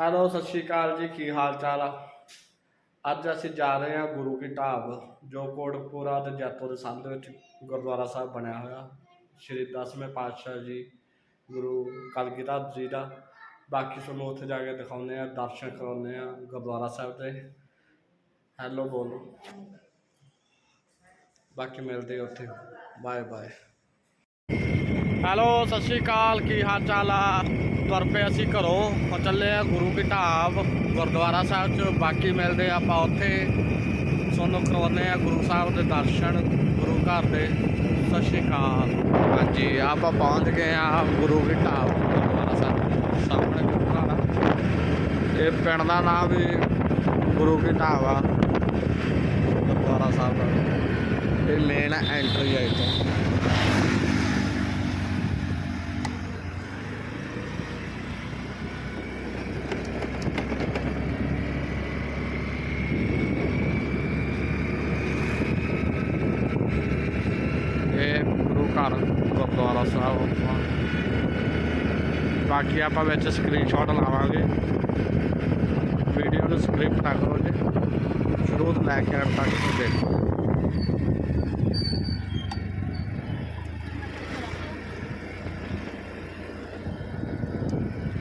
Hello, ਸਤਿ ਸ਼੍ਰੀ ਅਕਾਲ ਜੀ, ਕੀ ਹਾਲ ਚਾਲ ਆ? ਅੱਜ ਅਸੀਂ ਜਾ ਰਹੇ ਹਾਂ ਗੁਰੂ ਕੀ ਢਾਬ, ਜੋ ਕੋਟਕਪੂਰਾ ਤੇ ਜੈਤੋ ਦੇ ਸੰਧ ਵਿੱਚ ਗੁਰਦੁਆਰਾ ਸਾਹਿਬ ਬਣਿਆ ਹੋਇਆ। ਸ਼੍ਰੀ ਦਸਵੇਂ ਪਾਤਸ਼ਾਹ ਜੀ, ਗੁਰੂ ਕਲਗੀਧਰ ਜੀ ਦਾ। ਬਾਕੀ ਤੁਹਾਨੂੰ ਉੱਥੇ ਜਾ ਕੇ ਦਿਖਾਉਂਦੇ ਆ ਦਰਸ਼ਨ ਕਰਾਉਂਦੇ ਆ ਗੁਰਦੁਆਰਾ ਸਾਹਿਬ ਦੇ। ਹੈਲੋ, ਬੋਲੋ। ਬਾਕੀ ਮਿਲਦੇ ਉੱਥੇ। ਬਾਏ ਬਾਏ ਹੈਲੋ, ਸਤਿ ਸ਼੍ਰੀ ਅਕਾਲ, ਕੀ ਹਾਲ ਚਾਲ ਆ? ਤੁਰ ਪਏ ਅਸੀਂ ਘਰੋਂ, ਹੁਣ ਚੱਲੇ ਆ ਗੁਰੂ ਕੀ ਢਾਬ ਗੁਰਦੁਆਰਾ ਸਾਹਿਬ ਚ, ਬਾਕੀ ਮਿਲਦੇ ਆਪਾਂ ਉੱਥੇ। ਤੁਹਾਨੂੰ ਕਰਵਾਉਂਦੇ ਆ ਗੁਰੂ ਸਾਹਿਬ ਦੇ ਦਰਸ਼ਨ, ਗੁਰੂ ਘਰ ਦੇ। ਸਤਿ ਸ਼੍ਰੀ ਅਕਾਲ। ਹਾਂਜੀ, ਆਪਾਂ ਪਹੁੰਚ ਗਏ ਆ ਗੁਰੂ ਕੀ ਢਾਬ ਗੁਰਦੁਆਰਾ ਸਾਹਿਬ ਸਾਹਮਣੇ ਗੁਰੂ ਘਰ ਇਹ ਪਿੰਡ ਦਾ ਨਾਮ ਵੀ ਗੁਰੂ ਕੀ ਢਾਬ ਆ। ਗੁਰਦੁਆਰਾ ਸਾਹਿਬ ਦਾ ਇਹ ਮੇਨ ਐਂਟਰੀ ਆ ਇੱਥੋਂ। ਘਰ ਗੁਰਦੁਆਰਾ ਸਾਹਿਬ ਬਾਕੀ ਆਪਾਂ ਵਿੱਚ ਸਕਰੀਨਸ਼ਾਟ ਲਾਵਾਂਗੇ। ਵੀਡੀਓ ਨੂੰ ਸਕ੍ਰਿਪਟ ਨਾ ਕਰੋ ਜੀ। ਸ਼ੁਰੂ ਤੋਂ ਲੈ ਕੇ ਅੰਤ ਤੱਕ ਦੇਖੋ।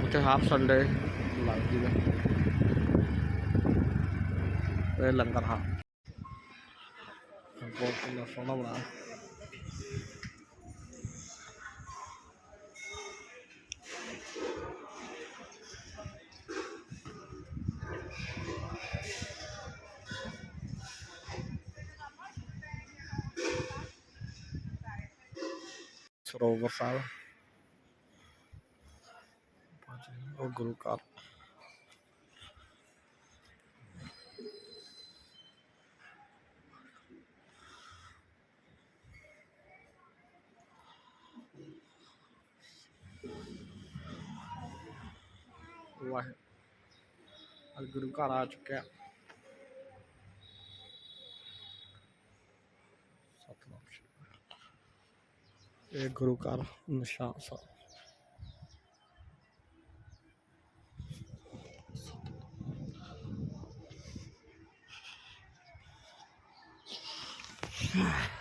ਉੱਥੇ ਹਾਫ ਸੰਡੇ ਲੱਗ ਜੂਗਾ। ਇਹ ਲੰਗਰ ਹਾਂ ਬਹੁਤ ਸੋਹਣਾ ਬਣਾ। ਸਰੋਵਰ ਸਾਹਿਬ ਉਹ ਗੁਰੂ ਘਰ ਵਾਹ ਅੱਜ ਗੁਰੂ ਘਰ ਆ ਚੁੱਕਿਆ ਸਤਨਾਮ ਸ਼੍ਰੀ ਇਹ ਗੁਰੂ ਘਰ ਨਿਸ਼ਾਨ ਸਾਹਿਬ Yeah.